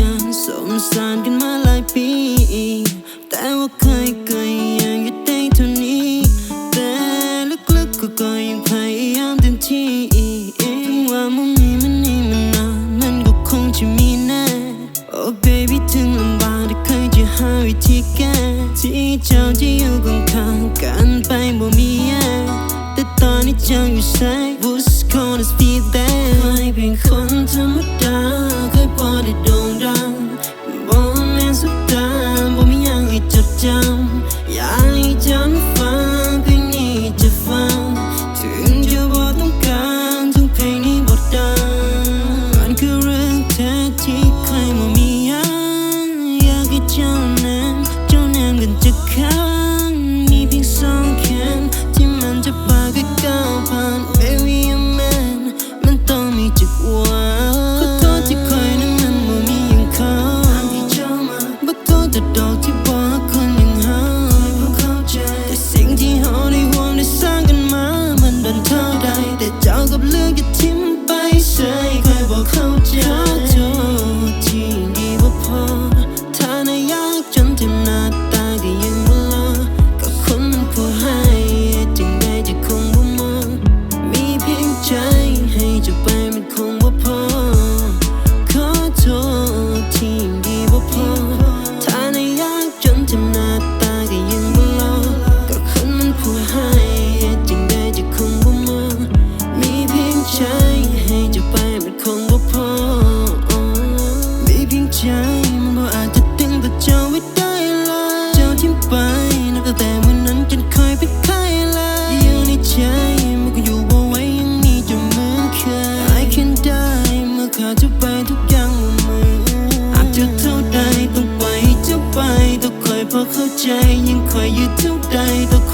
งานสมสารกันมาหลายปี แต่ว่าเคยก็ยังอยู่ได้เท่านี้ แต่ลึกๆก็ก็ยังพยายามเต็มที่ถึงว่ามันมีมันนี่มันนานมันก็คงจะมีแน่ Oh baby ถึงลำบากแต่เคยจะหาวิธีแก้ที่เจ้าจะอยู่ข้างๆกันไปบ่มีแย่แต่ตอนนี้เจ้าอยู่ไซ canción.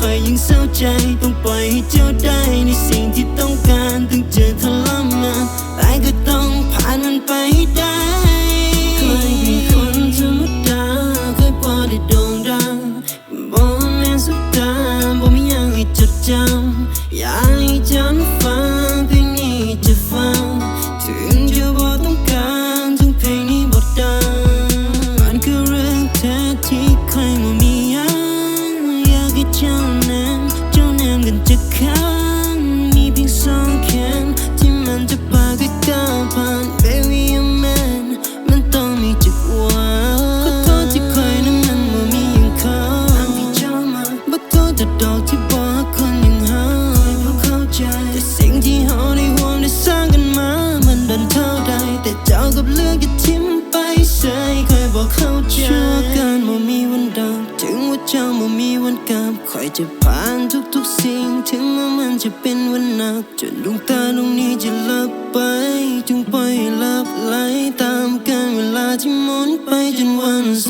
คอยยังเศร้าใจ ต้องปล่อยให้เจ้าได้ในสิ่งที่ต้องการต้องเจอทรมานตาก็ต้องผ่านมันไปได้เคยเป็คนธรรมาเคยพอได้โด่งดังบอกแม่สุดตาบอกไม่อยากให้จดจำอยากให้จำฟังเพียงนี้จะฟัง จ้ากับเรื่องจะทิ้มไปใช่เคยบอกเขาใจชั่วกันบ่มีวันดัำถึงว่าเจ้าบ่มีวันกลับคอยจะผ่านทุกๆสิ่ง ถึงว่ามันจะเป็นวันหนัก จนดวงตาดวงนี้จะลับไปจงปล่อยหลับไหลตามกาลเวลาที่หมุนไปจนวันส